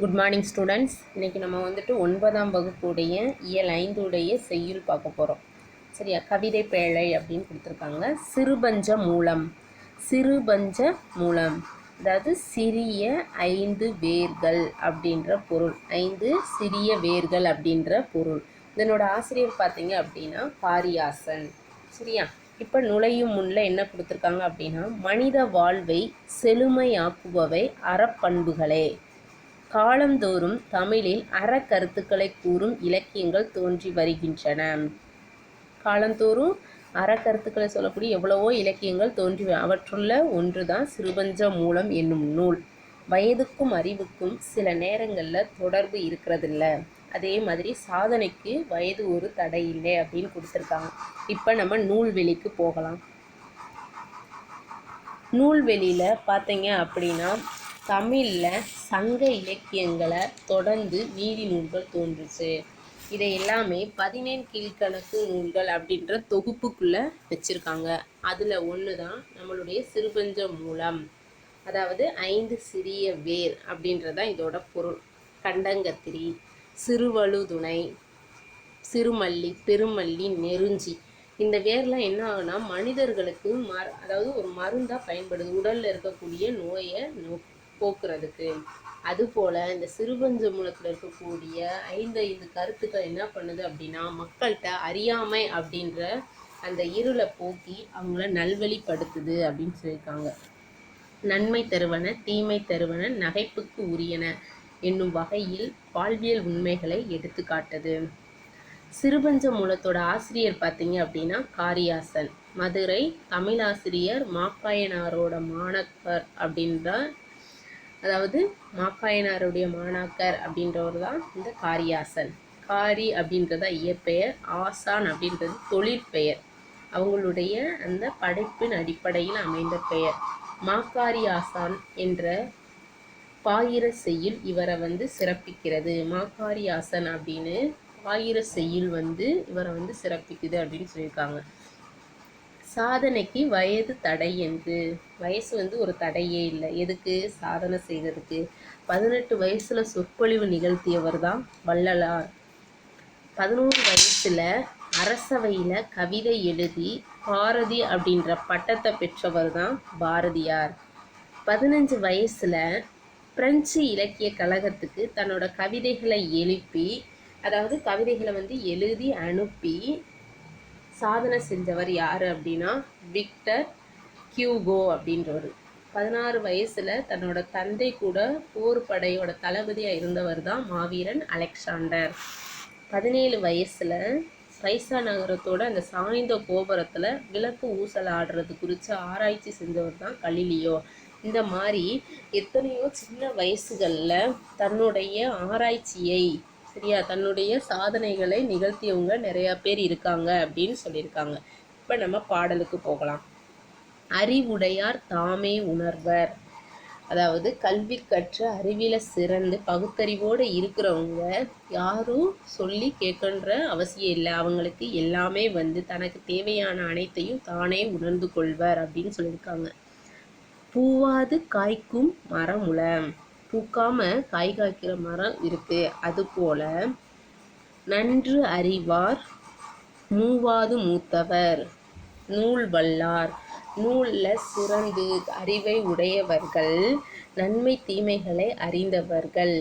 Good morning students இன்றைக்கி நம்ம வந்துட்டு ஒன்பதாம் வகுப்புடைய இயல் ஐந்துடைய செய்யுள் பார்க்க போகிறோம் சரியா? கவிதை பேழை அப்படின்னு கொடுத்துருக்காங்க. சிறுபஞ்ச மூலம். சிறுபஞ்ச மூலம். அதாவது சிறிய ஐந்து வேர்கள் அப்படின்ற பொருள். ஐந்து சிறிய வேர்கள் அப்படின்ற பொருள். இதனோட ஆசிரியர் பார்த்தீங்க அப்படின்னா பாரியாசன். சரியா? இப்போ நுழையும் முன்ல என்ன கொடுத்துருக்காங்க அப்படின்னா மனித வாழ்வை செழுமையாக்குபவை அறப்பண்புகளே. காலந்தோறும் தமிழில் அறக்கருத்துக்களை கூறும் இலக்கியங்கள் தோன்றி வருகின்றன. காலந்தோறும் அறக்கருத்துக்களை சொல்லக்கூடிய எவ்வளவோ இலக்கியங்கள் தோன்றி அவற்றுள்ள ஒன்றுதான் சிறுபஞ்ச மூலம் என்னும் நூல். வயதுக்கும் அறிவுக்கும் சில நேரங்களில் தொடர்பு இருக்கிறதில்ல. அதே மாதிரி சாதனைக்கு வயது ஒரு தடை இல்லை அப்படின்னு கொடுத்துருக்காங்க. இப்போ நம்ம நூல்வெளிக்கு போகலாம். நூல்வெளியில் பார்த்தீங்க அப்படின்னா தமிழில் சங்க இலக்கியங்களை தொடர்ந்து நீதி நூல்கள் தோன்றுச்சு. இதை எல்லாமே பதினேழு கீழ்க்கணக்கு நூல்கள் அப்படின்ற தொகுப்புக்குள்ளே வச்சுருக்காங்க. அதில் ஒன்று தான் நம்மளுடைய சிறுபஞ்ச மூலம். அதாவது ஐந்து சிறிய வேர் அப்படின்றதான் இதோட பொருள். கண்டங்கத்திரி சிறுவழுதுணை சிறுமல்லி பெருமல்லி நெருஞ்சி. இந்த வேர்லாம் என்ன ஆகுனா மனிதர்களுக்கு மர அதாவது ஒரு மருந்தாக பயன்படுது. உடலில் இருக்கக்கூடிய நோயை நோ போக்குறதுக்கு. அதுபோல் இந்த சிறுபஞ்ச மூலத்தில் இருக்கக்கூடிய ஐந்து ஐந்து கருத்துக்கள் என்ன பண்ணுது அப்படின்னா மக்கள்கிட்ட அறியாமை அப்படின்ற அந்த இருளை போக்கி அவங்கள நல்வழிப்படுத்துது அப்படின்னு சொல்லியிருக்காங்க. நன்மை தருவன தீமை தருவன நகைப்புக்கு உரியன என்னும் வகையில் வாழ்வியல் உண்மைகளை எடுத்துக்காட்டுது சிறுபஞ்ச மூலத்தோட ஆசிரியர் பார்த்தீங்க அப்படின்னா காரியாசன். மதுரை தமிழாசிரியர் மாக்காயனாரோட மாணக்கர் அப்படின்ற அதாவது மாக்காயனாருடைய மாணாக்கர் அப்படின்றவர் தான் இந்த காரியாசன். காரி அப்படின்றதா இயற்பெயர் ஆசான் அப்படின்றது தொழிற்பெயர். அவங்களுடைய அந்த படைப்பின் அடிப்படையில் அமைந்த பெயர். மாக்காரி ஆசான் என்ற பாயிர செய்யுள் இவரை வந்து சிறப்பிக்கிறது. மாக்காரி ஆசன் அப்படின்னு பாயிர செய்யுள் வந்து இவரை வந்து சிறப்பிக்குது அப்படின்னு சொல்லியிருக்காங்க. சாதனைக்கு வயது தடை என்று. வயசு வந்து ஒரு தடையே இல்லை. எதுக்கு சாதனை செய்கிறதுக்கு பதினெட்டு வயசில் சொற்பொழிவு நிகழ்த்தியவர் தான் வள்ளலார். பதினோரு வயசில் அரசவையில் கவிதை எழுதி பாரதி அப்படின்ற பட்டத்தை பெற்றவர் தான் பாரதியார். பதினஞ்சு வயசில் பிரெஞ்சு இலக்கிய கழகத்துக்கு தன்னோட கவிதைகளை எழுப்பி அதாவது கவிதைகளை வந்து எழுதி அனுப்பி சாதனை செஞ்சவர் யார் அப்படின்னா விக்டர் கியூகோ அப்படின்றவர். பதினாறு வயசில் தன்னோட தந்தை கூட போர் படையோட தளபதியாக இருந்தவர் தான் மாவீரன் அலெக்சாண்டர். பதினேழு வயசில் பைசா நகரத்தோட அந்த சாய்ந்த கோபுரத்தில் விளக்கு ஊசல் ஆடுறது குறித்து ஆராய்ச்சி செஞ்சவர் தான் கலிலியோ. இந்த மாதிரி எத்தனையோ சின்ன வயசுகளில் தன்னுடைய ஆராய்ச்சியை சரியா தன்னுடைய சாதனைகளை நிகழ்த்தியவங்க நிறையா பேர் இருக்காங்க அப்படின்னு சொல்லியிருக்காங்க. இப்போ நம்ம பாடலுக்கு போகலாம். அறிவுடையார் தாமே உணர்வர். அதாவது கல்வி கற்று அறிவில சிறந்து பகுத்தறிவோடு இருக்கிறவங்க யாரும் சொல்லி கேட்கன்ற அவசியம் இல்லை. அவங்களுக்கு எல்லாமே வந்து தனக்கு தேவையான அனைத்தையும் தானே உணர்ந்து கொள்வர் அப்படின்னு சொல்லியிருக்காங்க. பூவாது காய்க்கும் மரமுளம். பூக்காம காய் காய்க்கிற மரம் இருக்கு. அதுபோல் நன்று அறிவார் மூவாது மூத்தவர். நூல் வல்லார். நூலில் சிறந்து அறிவை உடையவர்கள் நன்மை தீமைகளை அறிந்தவர்கள்.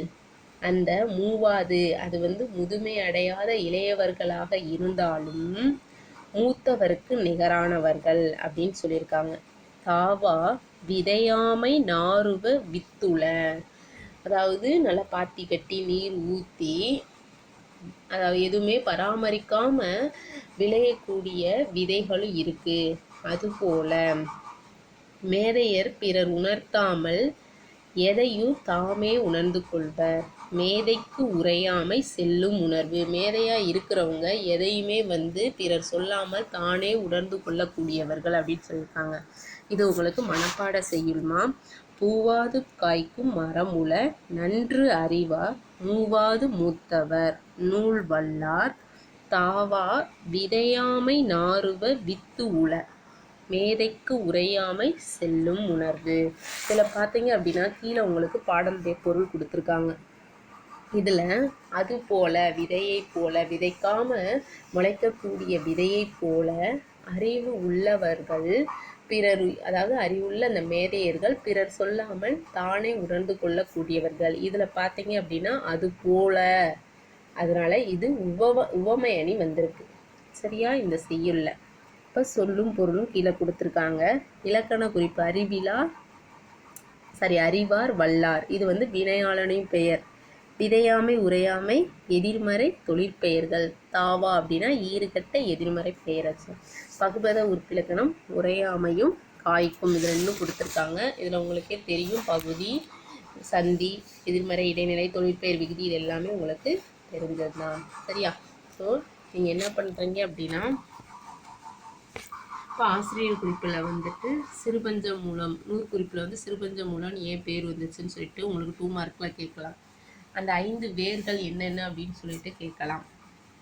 அந்த மூவாது அது வந்து முதுமை அடையாத இளையவர்களாக இருந்தாலும் மூத்தவருக்கு நிகரானவர்கள் அப்படின்னு சொல்லியிருக்காங்க. தாவா விதையாமை நாருவ வித்துள. அதாவது நல்லா பாத்தி கட்டி நீர் ஊற்றி அதாவது எதுவுமே பராமரிக்காம விளையக்கூடிய விதைகளும் இருக்கு. அதுபோல மேதையர் பிறர் உணர்த்தாமல் எதையும் தாமே உணர்ந்து கொள்வர். மேதைக்கு உரையாமை செல்லும் உணர்வு. மேதையா இருக்கிறவங்க எதையுமே வந்து பிறர் சொல்லாமல் தானே உணர்ந்து கொள்ளக்கூடியவர்கள் அப்படின்னு சொல்லியிருக்காங்க. இது உங்களுக்கு மனப்பாட செய்யுமா பூவாது காய்க்கும் மரமுல நன்று அறிவார் மூவாது மூத்தவர். நூல் வல்லார் தாவா விதையாமை நாறுவ வித்து உள. மேதைக்கு உரையாமை செல்லும் உணர்வு. இதில் பார்த்தீங்க அப்படின்னா கீழே உங்களுக்கு பாடலுடைய பொருள் கொடுத்துருக்காங்க. இதில் அது போல விதையை போல விதைக்காம முளைக்கக்கூடிய விதையை போல அறிவு உள்ளவர்கள் பிறர் அதாவது அறிவுள்ள அந்த மேதையர்கள் பிறர் சொல்லாமல் தானே உணர்ந்து கொள்ளக்கூடியவர்கள். இதில் பார்த்தீங்க அப்படின்னா அது போல. அதனால இது உவம உவமை அணி வந்திருக்கு. சரியா? இந்த செய்யுள்ள. இப்போ சொல்லும் பொருளும் கீழே கொடுத்துருக்காங்க. இலக்கண குறிப்பு அறிவிலா சரி அறிவார் வல்லார். இது வந்து வினையாளனின் பெயர். விதையாமை உரையாமை எதிர்மறை தொழிற்பெயர்கள். தாவா அப்படின்னா ஈறுகட்ட எதிர்மறை பெயரச்சு பகுபத உற்பிலக்கணம் உரையாமையும் காய்க்கும். இது ரெண்டும் கொடுத்துருக்காங்க. இதில் உங்களுக்கே தெரியும். பகுதி சந்தி எதிர்மறை இடைநிலை தொழிற்பெயர் விகுதி இது எல்லாமே உங்களுக்கு தெரிஞ்சது தான் சரியா? ஸோ நீங்கள் என்ன பண்ணுறீங்க அப்படின்னா இப்போ ஆசிரியர் குறிப்பில் வந்துட்டு சிறுபஞ்ச மூலம் நூறு குறிப்பில் வந்து சிறுபஞ்ச மூலம்னு ஏன் பேர் வந்துச்சுன்னு சொல்லிட்டு உங்களுக்கு டூ மார்க்கில் கேட்கலாம். அந்த ஐந்து வேர்கள் என்னென்ன அப்படின்னு சொல்லிட்டு கேட்கலாம்.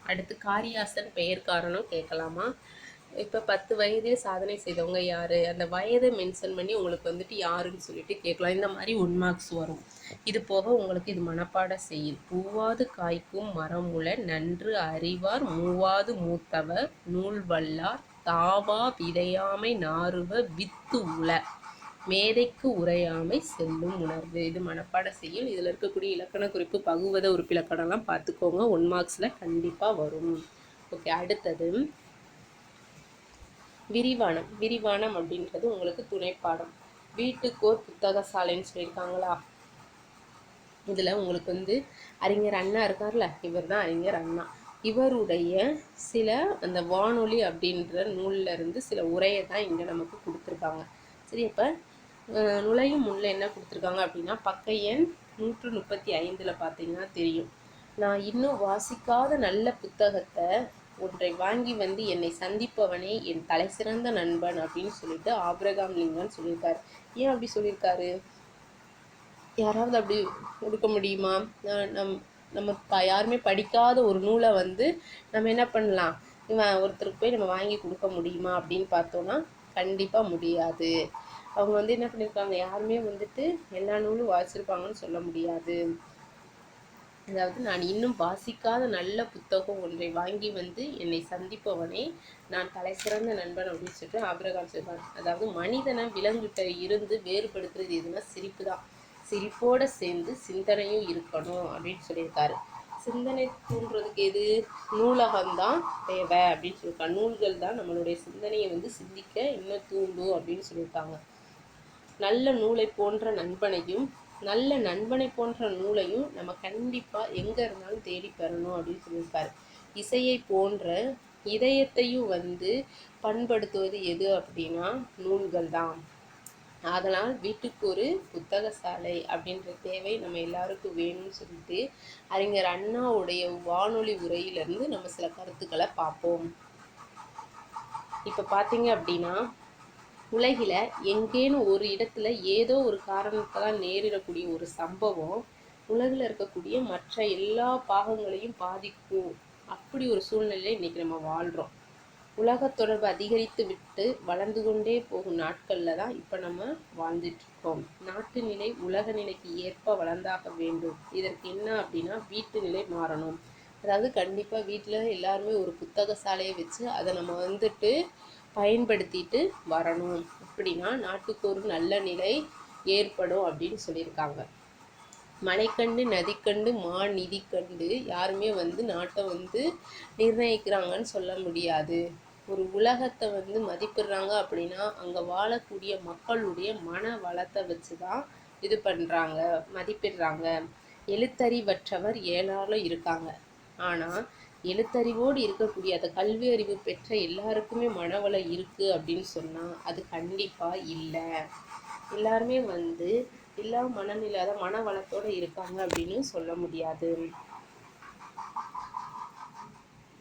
அடுத்து காரியாசன் பெயர் காரணம் கேட்கலாமா? இப்போ பத்து வயதில் சாதனை செய்தவங்க யார்? அந்த வயதை மென்ஷன் பண்ணி உங்களுக்கு வந்துட்டு யாருன்னு சொல்லிட்டு கேட்கலாம். இந்த மாதிரி ஒன் மார்க்ஸ் வரும். இது போக உங்களுக்கு இது மனப்பாட செய்யுள் பூவாது காய்க்கும் மரமுல நன்று அறிவார் மூவாது மூத்தவர் நூல் வல்லார் தாவா விதையாமை நாறுவ வித்து உல மேதைக்கு உரையாமை செல்லும் உணர்வு. இது மனப்பாட செய்யும். இதில் இருக்கக்கூடிய இலக்கண குறிப்பு பகுவத உறுப்பிலக்கணம்லாம் பார்த்துக்கோங்க. ஒன் மார்க்ஸில் கண்டிப்பாக வரும். ஓகே அடுத்தது. விரிவானம். விரிவானம் அப்படின்றது உங்களுக்கு துணைப்பாடம். வீட்டுக்கோர் புத்தக சாலைன்னு சொல்லியிருக்காங்களா? இதில் உங்களுக்கு வந்து அறிஞர் அண்ணா இருக்கார்ல? இவர் தான் அறிஞர் அண்ணா. இவருடைய சில அந்த வானொலி அப்படின்ற நூல்ல இருந்து சில உரையை தான் இங்கே நமக்கு கொடுத்துருக்காங்க. சரி இப்போ நுழையும் முள்ள என்ன கொடுத்துருக்காங்க அப்படின்னா பக்க எண் நூற்று முப்பத்தி ஐந்தில் பார்த்தீங்கன்னா தெரியும். நான் இன்னும் வாசிக்காத நல்ல புத்தகத்தை ஒன்றை வாங்கி வந்து என்னை சந்திப்பவனே என் தலை சிறந்த நண்பன் அப்படின்னு சொல்லிட்டு ஆப்ரகாம் லிங்கன் சொல்லியிருக்காரு. ஏன் அப்படி சொல்லியிருக்காரு? யாராவது அப்படி கொடுக்க முடியுமா? நம் நம்ம ப யாருமே படிக்காத ஒரு நூலை வந்து நம்ம என்ன பண்ணலாம்? இவன் ஒருத்தருக்கு போய் நம்ம வாங்கி கொடுக்க முடியுமா அப்படின்னு பார்த்தோன்னா கண்டிப்பாக முடியாது. அவங்க வந்து என்ன பண்ணியிருக்காங்க யாருமே வந்துட்டு எல்லா நூலும் வாசிச்சிருப்பாங்கன்னு சொல்ல முடியாது. அதாவது நான் இன்னும் வாசிக்காத நல்ல புத்தகம் ஒன்றை வாங்கி வந்து என்னை சந்திப்பவனே நான் தலை சிறந்த நண்பன் அப்படின்னு சொல்லிட்டு ஆபிரகாம் சொல்வான் அதாவது மனிதனை விலங்குகிட்ட இருந்து வேறுபடுத்துறது எதுனா சிரிப்பு தான் சிரிப்போட சேர்ந்து சிந்தனையும் இருக்கணும் அப்படின்னு சொல்லியிருக்காரு. சிந்தனை தூண்டுறதுக்கு எது? நூலகம்தான் தேவை அப்படின்னு சொல்லியிருக்காங்க. நூல்கள் தான் நம்மளுடைய சிந்தனையை வந்து சிந்திக்க இன்னும் தூண்டும் அப்படின்னு சொல்லியிருக்காங்க. நல்ல நூலை போன்ற நண்பனையும் நல்ல நண்பனை போன்ற நூலையும் நம்ம கண்டிப்பாக எங்கே இருந்தாலும் தேடி பெறணும் அப்படின்னு சொல்லியிருக்காரு. இசையை போன்ற இதயத்தையும் வந்து பண்படுத்துவது எது அப்படின்னா நூல்கள் தான். அதனால் வீட்டுக்கு ஒரு புத்தக சாலை அப்படின்ற தேவை நம்ம எல்லாருக்கும் வேணும்னு சொல்லிட்டு அறிஞர் அண்ணாவுடைய வானொலி உரையிலிருந்து நம்ம சில கருத்துக்களை பார்ப்போம். இப்போ பார்த்தீங்க அப்படின்னா உலகில் எங்கேனும் ஒரு இடத்துல ஏதோ ஒரு காரணத்தால் நேரிடக்கூடிய ஒரு சம்பவம் உலகில் இருக்கக்கூடிய மற்ற எல்லா பாகங்களையும் பாதிக்கும். அப்படி ஒரு சூழ்நிலையில் இன்றைக்கி நம்ம வாழ்கிறோம் உலக தொடர்பு அதிகரித்து விட்டு வளர்ந்து கொண்டே போகும் நாட்களில் தான் இப்போ நம்ம வாழ்ந்துட்டுருக்கோம். நாட்டு நிலை உலக நிலைக்கு ஏற்ப வளர்ந்தாக வேண்டும். இதற்கு என்ன அப்படின்னா வீட்டு நிலை மாறணும். அதாவது கண்டிப்பாக வீட்டில் எல்லாருமே ஒரு புத்தக சாலையை வச்சு அதை நம்ம வந்துட்டு பயன்படுத்திட்டு வரணும். அப்படின்னா நாட்டுக்கு ஒரு நல்ல நிலை ஏற்படும் அப்படின்னு சொல்லியிருக்காங்க. மலைக்கண்டு நதிக்கண்டு மா நிதி கண்டு யாருமே வந்து நாட்டை வந்து நிர்ணயிக்கிறாங்கன்னு சொல்ல முடியாது. ஒரு உலகத்தை வந்து மதிப்பிடுறாங்க அப்படின்னா அங்கே வாழக்கூடிய மக்களுடைய மன வளத்தை வச்சு தான் இது பண்ணுறாங்க மதிப்பிடுறாங்க. எழுத்தறிவற்றவர் ஏழாலும் இருக்காங்க. ஆனால் எழுத்தறிவோடு இருக்கக்கூடிய அந்த கல்வி அறிவு பெற்ற எல்லாருக்குமே மனவளம் இருக்குது அப்படின்னு சொன்னால் அது கண்டிப்பாக இல்லை. எல்லாருமே வந்து எல்லா மனநிலை அதாவது மன வளத்தோடு இருக்காங்க அப்படின்னு சொல்ல முடியாது.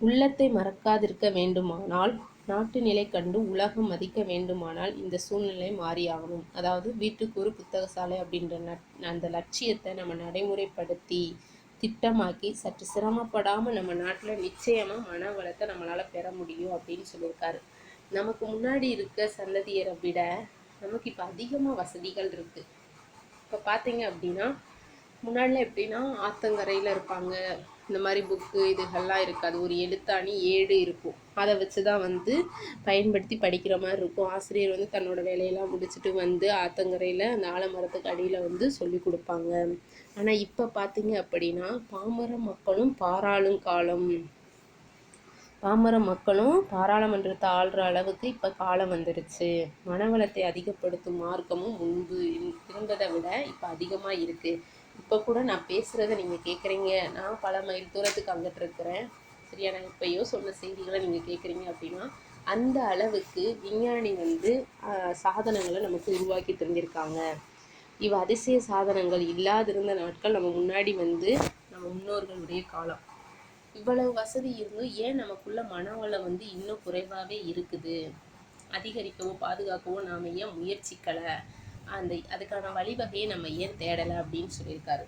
உள்ளத்தை மறக்காதிருக்க வேண்டுமானால் நாட்டு நிலை கண்டு உலகம் மதிக்க வேண்டுமானால் இந்த சூழ்நிலை மாறியாகணும் அதாவது வீட்டுக்கு ஒரு புத்தக சாலை அப்படின்ற நட்- அந்த லட்சியத்தை நம்ம நடைமுறைப்படுத்தி திட்டமாக்கி சற்று சிரமப்படாமல் நம்ம நாட்டில் நிச்சயமாக மன வளத்தை நம்மளால் பெற முடியும் அப்படின்னு சொல்லியிருக்காரு. நமக்கு முன்னாடி இருக்க சந்ததியரை விட நமக்கு இப்போ அதிகமாக வசதிகள் இருக்குது இப்போ பார்த்தீங்க அப்படின்னா முன்னாடிலாம் எப்படின்னா ஆத்தங்கரையில் இருப்பாங்க. இந்த மாதிரி புக்கு இதுகள்லாம் இருக்காது. ஒரு எழுத்தாணி ஏடு இருக்கும். அதை வச்சு தான் வந்து பயன்படுத்தி படிக்கிற மாதிரி இருக்கும். ஆசிரியர் வந்து தன்னோட வேலையெல்லாம் முடிச்சுட்டு வந்து ஆத்தங்கரையில் அந்த ஆலமரத்துக்கு அடியில் வந்து சொல்லி கொடுப்பாங்க. ஆனால் இப்போ பார்த்தீங்க அப்படின்னா பாமர மக்களும் பாராளும் காலம். பாமர மக்களும் பாராளுமன்றத்தை ஆள்ற அளவுக்கு இப்போ காலம் வந்துருச்சு. மனவளத்தை அதிகப்படுத்தும் மார்க்கமும் முன்பு இரு- இருந்ததை விட இப்போ அதிகமாக இருக்குது இப்போ கூட நான் பேசுகிறத நீங்கள் கேட்குறீங்க நான் பல மைல் தூரத்துக்கு அங்கிட்டு இருக்கிறேன். சரியா? நான் இப்போயோ சொன்ன செய்திகளை நீங்கள் கேட்குறீங்க அப்படின்னா அந்த அளவுக்கு விஞ்ஞானி வந்து சாதனங்களை நமக்கு உருவாக்கி தெரிஞ்சிருக்காங்க இவ் அதிசய சாதனங்கள் இல்லாதிருந்த நாட்கள் நம்ம முன்னாடி வந்து நம்ம முன்னோர்களுடைய காலம். இவ்வளவு வசதி இருந்தும் ஏன் நமக்குள்ள மனவளம் வந்து இன்னும் குறைவாகவே இருக்குது? அதிகரிக்கவோ பாதுகாக்கவோ நாம் ஏன் முயற்சிக்கலை? அந்த அதுக்கான வழிவகையை நம்ம ஏன் தேடலை அப்படின்னு சொல்லியிருக்காரு.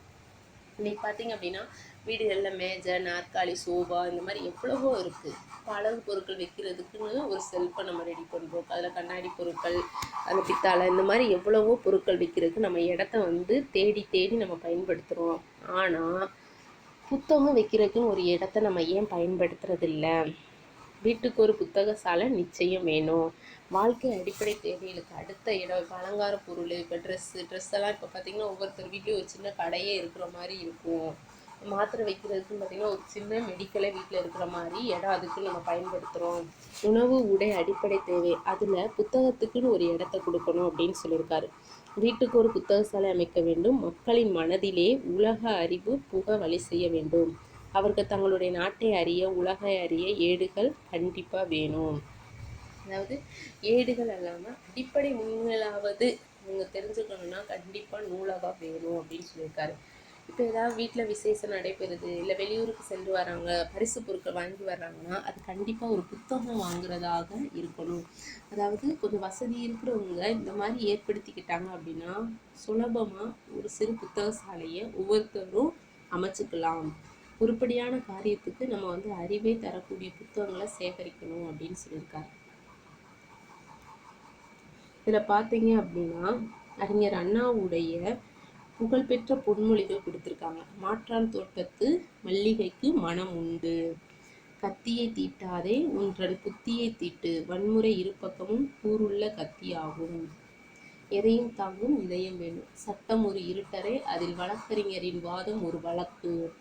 இன்னைக்கு பார்த்தீங்க அப்படின்னா வீடுகளில் மேஜை நாற்காலி சோபா இந்த மாதிரி எவ்வளவோ இருக்குது அழகு பொருட்கள் வைக்கிறதுக்குன்னு ஒரு செல்ஃபை நம்ம ரெடி பண்ணுறோம் அதில் கண்ணாடி பொருட்கள் அந்த பித்தாளை இந்த மாதிரி எவ்வளவோ பொருட்கள் வைக்கிறதுக்கு நம்ம இடத்த வந்து தேடி தேடி நம்ம பயன்படுத்துகிறோம் ஆனால் புத்தகம் வைக்கிறதுக்குன்னு ஒரு இடத்த நம்ம ஏன் பயன்படுத்துறதில்ல? வீட்டுக்கு ஒரு புத்தக சாலை நிச்சயம் வேணும். வாழ்க்கை அடிப்படை தேவைகளுக்கு அடுத்த இடம் இப்போ அலங்கார பொருள் இப்போ ட்ரெஸ்ஸு ட்ரெஸ் எல்லாம் இப்போ பார்த்தீங்கன்னா ஒவ்வொருத்தர் வீட்லேயும் ஒரு சின்ன கடையே இருக்கிற மாதிரி இருக்கும். மாத்திரை வைக்கிறதுக்குன்னு பார்த்தீங்கன்னா ஒரு சின்ன மெடிக்கலே வீட்டில் இருக்கிற மாதிரி இடம் அதுக்கு நம்ம பயன்படுத்துகிறோம் உணவு உடை அடிப்படை தேவை. அதில் புத்தகத்துக்குன்னு ஒரு இடத்த கொடுக்கணும் அப்படின்னு சொல்லியிருக்காரு. வீட்டுக்கு ஒரு புத்தக சாலை அமைக்க வேண்டும். மக்களின் மனதிலே உலக அறிவு புக வழி செய்ய வேண்டும். அவர்கள் தங்களுடைய நாட்டை அறிய உலகை அறிய ஏடுகள் கண்டிப்பாக வேணும். அதாவது ஏடுகள் இல்லாமல் அடிப்படை உண்மைகளாவது அவங்க தெரிஞ்சுக்கணும்னா கண்டிப்பாக நூலகம் வேணும் அப்படின்னு சொல்லியிருக்காரு. இப்போ ஏதாவது வீட்டில் விசேஷம் நடைபெறுது இல்லை வெளியூருக்கு சென்று வராங்க பரிசு பொருட்கள் வாங்கி வர்றாங்கன்னா அது கண்டிப்பாக ஒரு புத்தகம் வாங்குறதாக இருக்கணும். அதாவது கொஞ்சம் வசதி இருக்கிறவங்க இந்த மாதிரி ஏற்படுத்திக்கிட்டாங்க அப்படின்னா சுலபமாக ஒரு சிறு புத்தக சாலையை ஒவ்வொருத்தரும் அமைச்சுக்கலாம். உருப்படியான காரியத்துக்கு நம்ம வந்து அறிவை தரக்கூடிய புத்தகங்களை சேகரிக்கணும் அப்படின்னு சொல்லியிருக்காரு. இதில் பார்த்தீங்க அப்படின்னா அறிஞர் அண்ணாவுடைய புகழ்பெற்ற பொன்மொழிகள் கொடுத்துருக்காங்க. மாற்றான் தோட்டத்து மல்லிகைக்கு மனம் உண்டு. கத்தியை தீட்டாதே உன்றன் புத்தியை தீட்டு வன்முறை இருபக்கமும் கூருள்ள கத்தியாகும். எதையும் தாங்கும் இதயம் வேணும். சட்டம் ஒரு இருட்டரை அதில் வழக்கறிஞரின் வாதம் ஒரு வழக்கு.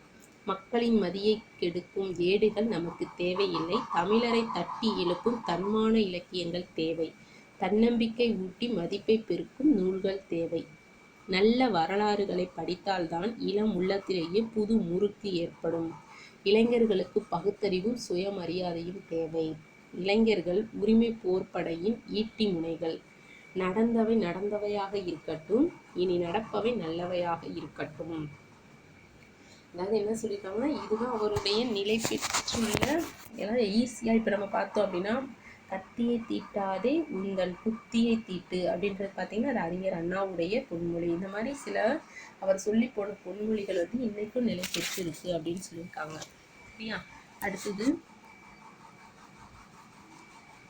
மக்களின் மதியை கெடுக்கும் ஏடுகள் நமக்கு தேவையில்லை. தமிழரை தட்டி எழுப்பும் தன்மான இலக்கியங்கள் தேவை. தன்னம்பிக்கை ஊட்டி மதிப்பை பெருக்கும் நூல்கள் தேவை. நல்ல வரலாறுகளை படித்தால்தான் இளம் உள்ளத்திலேயே புது முறுக்கு ஏற்படும். இளைஞர்களுக்கு பகுத்தறிவும் சுயமரியாதையும் தேவை. இளைஞர்கள் உரிமை போர்ப்படையின் ஈட்டி முனைகள். நடந்தவை நடந்தவையாக இருக்கட்டும் இனி நடப்பவை நல்லவையாக இருக்கட்டும். அதாவது என்ன சொல்லியிருக்காங்கன்னா இதுதான் அவருடைய நிலை பெற்றுள்ள ஏன்னா ஈஸியாக இப்போ நம்ம பார்த்தோம் அப்படின்னா கத்தியை தீட்டாதே உங்கள் புத்தியை தீட்டு அப்படின்றது பார்த்தீங்கன்னா அது அறிஞர் அண்ணாவுடைய பொன்மொழி. இந்த மாதிரி சில அவர் சொல்லி போன பொன்மொழிகள் வந்து இன்னைக்கும் நிலை பெற்று இருக்கு அப்படின்னு சொல்லியிருக்காங்க. சரியா? அடுத்தது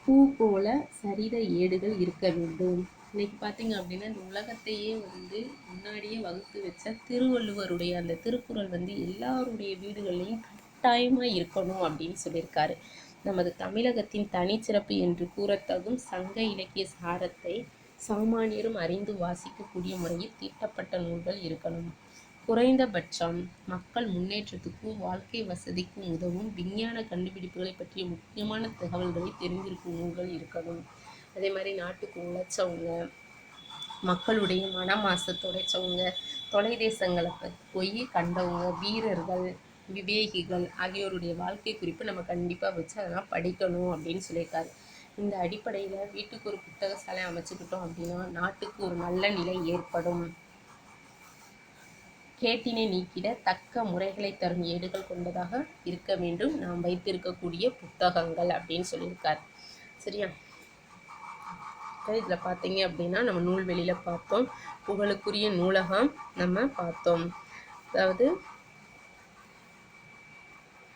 பூ போல சரித ஏடுகள் இருக்க வேண்டும். இன்னைக்கு பார்த்தீங்க அப்படின்னா இந்த உலகத்தையே வந்து முன்னாடியே வகுத்து வச்ச திருவள்ளுவருடைய அந்த திருக்குறள் வந்து எல்லாருடைய வீடுகள்லையும் கட்டாயமாக இருக்கணும் அப்படின்னு சொல்லியிருக்காரு. நமது தமிழகத்தின் தனிச்சிறப்பு என்று கூறத்தகும் சங்க இலக்கிய சாரத்தை சாமானியரும் அறிந்து வாசிக்கக்கூடிய முறையில் தீட்டப்பட்ட நூல்கள் இருக்கணும். குறைந்தபட்சம் மக்கள் முன்னேற்றத்துக்கும் வாழ்க்கை வசதிக்கும் உதவும் விஞ்ஞான கண்டுபிடிப்புகளை பற்றிய முக்கியமான தகவல்களை தெரிந்திருக்கும் நூல்கள் இருக்கணும். அதே மாதிரி நாட்டுக்கு உழைச்சவங்க மக்களுடைய மன மாசத்தை தொலைதேசங்களை போய் கண்டவங்க வீரர்கள் விவேகிகள் ஆகியோருடைய வாழ்க்கை குறிப்பு நம்ம கண்டிப்பாக வச்சு அதெல்லாம் படிக்கணும் அப்படின்னு சொல்லியிருக்காரு. இந்த அடிப்படையில் வீட்டுக்கு ஒரு புத்தக சாலை அமைச்சுக்கிட்டோம் அப்படின்னா நாட்டுக்கு ஒரு நல்ல நிலை ஏற்படும். கேட்டினை நீக்கிட தக்க முறைகளை தரும் ஏடுகள் கொண்டதாக இருக்க வேண்டும். நாம் வைத்திருக்கக்கூடிய புத்தகங்கள் அப்படின்னு சொல்லியிருக்கார். சரியா? இதில் பார்த்தீங்க அப்படின்னா நம்ம நூல்வெளியில் பார்த்தோம். புகழுக்குரிய நூலகம் நம்ம பார்த்தோம். அதாவது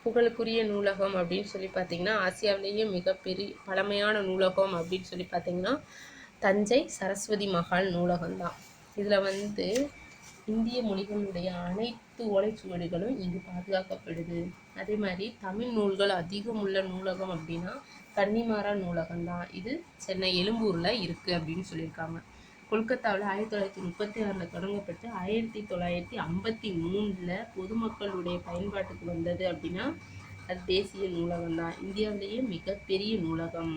புகழுக்குரிய நூலகம் அப்படின்னு சொல்லி பார்த்தீங்கன்னா ஆசியாவிலேயே மிகப்பெரிய பழமையான நூலகம் அப்படின்னு சொல்லி பார்த்தீங்கன்னா தஞ்சை சரஸ்வதி மகால் நூலகம்தான். இதில் வந்து இந்திய மொழிகளுடைய அனைத்து ஓலைச்சுவடிகளும் இங்கு பாதுகாக்கப்படுது. அதே மாதிரி தமிழ் நூல்கள் அதிகம் உள்ள நூலகம் அப்படின்னா கன்னிமாரா நூலகம் தான் இது சென்னை எழும்பூரில் இருக்குது அப்படின்னு சொல்லியிருக்காங்க. கொல்கத்தாவில் ஆயிரத்தி தொள்ளாயிரத்தி முப்பத்தி ஆறில் தொடங்கப்பட்டு ஆயிரத்தி தொள்ளாயிரத்தி ஐம்பத்தி மூணில் பொதுமக்களுடைய பயன்பாட்டுக்கு வந்தது அப்படின்னா அது தேசிய நூலகம் தான் இந்தியாவிலேயே மிகப்பெரிய நூலகம்.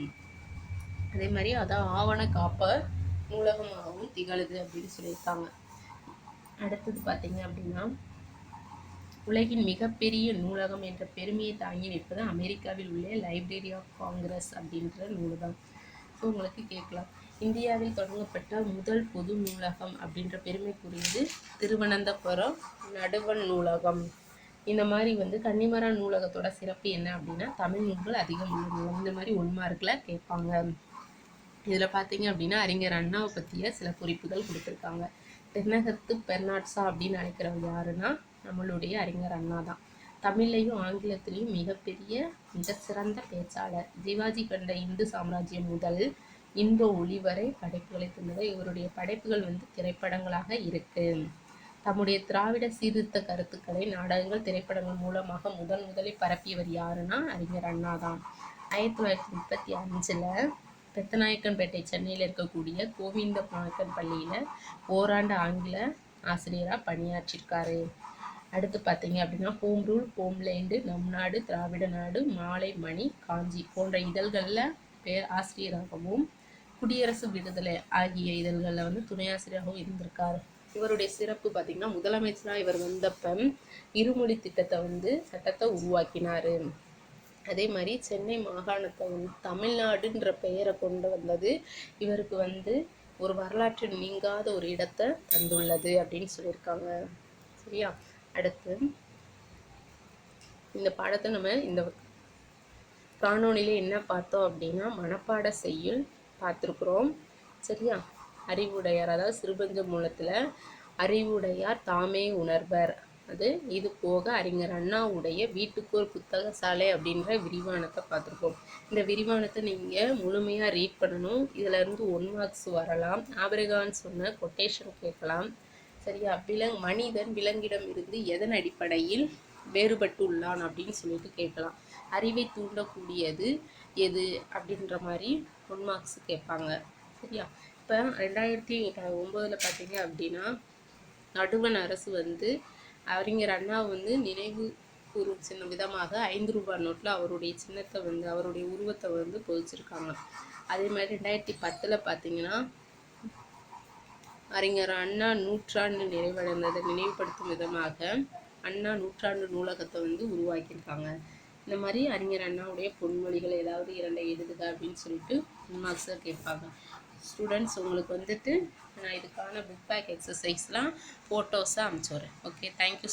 அதே மாதிரி அதான் ஆவண காப்ப நூலகமாகவும் திகழுது அப்படின்னு சொல்லியிருக்காங்க. அடுத்தது பார்த்தீங்க அப்படின்னா உலகின் மிகப்பெரிய நூலகம் என்ற பெருமையை தாங்கி நிற்பது அமெரிக்காவில் உள்ள லைப்ரரி ஆஃப் காங்கிரஸ் அப்படின்ற நூலகம். ஸோ உங்களுக்கு கேட்கலாம். இந்தியாவில் தொடங்கப்பட்ட முதல் பொது நூலகம் அப்படின்ற பெருமைக்குரியது திருவனந்தபுரம் நடுவண் நூலகம். இந்த மாதிரி வந்து கன்னிமரா நூலகத்தோட சிறப்பு என்ன அப்படின்னா தமிழ் நூல்கள் அதிகம் உள்ள இந்த மாதிரி ஒன் மார்க்கில் கேட்பாங்க. இதில் பார்த்தீங்க அப்படின்னா அறிஞர் அண்ணாவை பற்றிய சில குறிப்புகள் கொடுத்துருக்காங்க. தென்னகத்து பெர்னாட்ஸா அப்படின்னு அழைக்கிறவங்க யாருன்னா நம்மளுடைய அறிஞர் அண்ணா தான். தமிழ்லையும் ஆங்கிலத்திலையும் மிகப்பெரிய மிகச்சிறந்த பேச்சாளர். சிவாஜி கண்ட இந்து சாம்ராஜ்யம் முதல் இன்ப ஒளி வரை படைப்புகளை தந்தவர் இவருடைய படைப்புகள் வந்து திரைப்படங்களாக இருக்கு. தம்முடைய திராவிட சீர்திருத்த கருத்துக்களை நாடகங்கள் திரைப்படங்கள் மூலமாக முதன் முதலில் பரப்பியவர் யாருன்னா அறிஞர் அண்ணா தான் ஆயிரத்தி தொள்ளாயிரத்தி முப்பத்தி அஞ்சில் பெத்தநாயக்கன்பேட்டை சென்னையில் இருக்கக்கூடிய கோவிந்த நாயக்கன் பள்ளியில் ஓராண்டு ஆங்கில ஆசிரியராக பணியாற்றிருக்காரு. அடுத்து பார்த்தீங்க அப்படின்னா ஹோம் ரூல் ஹோம்லேண்டு நம் நாடு திராவிட நாடு மாலை மணி காஞ்சி போன்ற இதழ்களில் பேர் ஆசிரியராகவும் குடியரசு விடுதலை ஆகிய இதழ்களில் வந்து துணையாசிரியராகவும் இருந்திருக்கார் இருந்திருக்காரு. இவருடைய சிறப்பு பார்த்தீங்கன்னா முதலமைச்சராக இவர் வந்தப்ப இருமொழி திட்டத்தை வந்து சட்டத்தை உருவாக்கினார். அதே மாதிரி சென்னை மாகாணத்தை வந்து தமிழ்நாடுன்ற பெயரை கொண்டு வந்தது இவருக்கு வந்து ஒரு வரலாற்று நீங்காத ஒரு இடத்தை தந்துள்ளது அப்படின்னு சொல்லியிருக்காங்க. சரியா? அடுத்து இந்த பாடத்தை நம்ம இந்த காணொலியில் என்ன பார்த்தோம் அப்படின்னா மனப்பாட செய்யுள் பார்த்துருக்குறோம். சரியா? அறிவுடையார் அதாவது சிறுபஞ்ச மூலத்தில் அறிவுடையார் தாமே உணர்வர். அது இது போக அறிஞர் அண்ணாவுடைய வீட்டுக்கு ஒரு புத்தக சாலை அப்படின்ற விரிவானத்தை பார்த்துருக்கோம். இந்த விரிவானத்தை நீங்கள் முழுமையாக ரீட் பண்ணணும். இதுல இருந்து ஒன் மார்க்ஸ் வரலாம். ஆபிரகான் சொன்ன கொட்டேஷன் கேட்கலாம். சரியா? விலங் மனிதன் விலங்கிடம் இருந்து எதன் அடிப்படையில் வேறுபட்டுள்ளான் அப்படின்னு சொல்லிட்டு கேட்கலாம். அறிவை தூண்டக்கூடியது எது அப்படின்ற மாதிரி ஒன் மார்க்ஸ் கேட்பாங்க. சரியா? இப்போ ரெண்டாயிரத்தி ஒம்போதில் பார்த்தீங்க அப்படின்னா நடுவன் அரசு வந்து அறிஞர் அண்ணா வந்து நினைவு கூறும் சின்ன விதமாக ஐந்து ரூபாய் நோட்டில் அவருடைய சின்னத்தை வந்து அவருடைய உருவத்தை வந்து பொதிச்சிருக்காங்க. அதே மாதிரி ரெண்டாயிரத்தி பத்தில் பார்த்தீங்கன்னா அறிஞர் அண்ணா நூற்றாண்டு நிறைவடைந்ததை நினைவுபடுத்தும் விதமாக அண்ணா நூற்றாண்டு நூலகத்தை வந்து உருவாக்கியிருக்காங்க. இந்த மாதிரி அறிஞர் அண்ணாவுடைய பொன்மொழிகள் ஏதாவது இரண்டை எழுதுக அப்படின்னு சொல்லிட்டு மார்க்ஸாக கேட்பாங்க. ஸ்டூடெண்ட்ஸ் உங்களுக்கு வந்துட்டு நான் இதுக்கான புக் பேக் எக்ஸசைஸ்லாம் ஃபோட்டோஸாக அனுப்பிச்சி விட்றேன். Okay thank you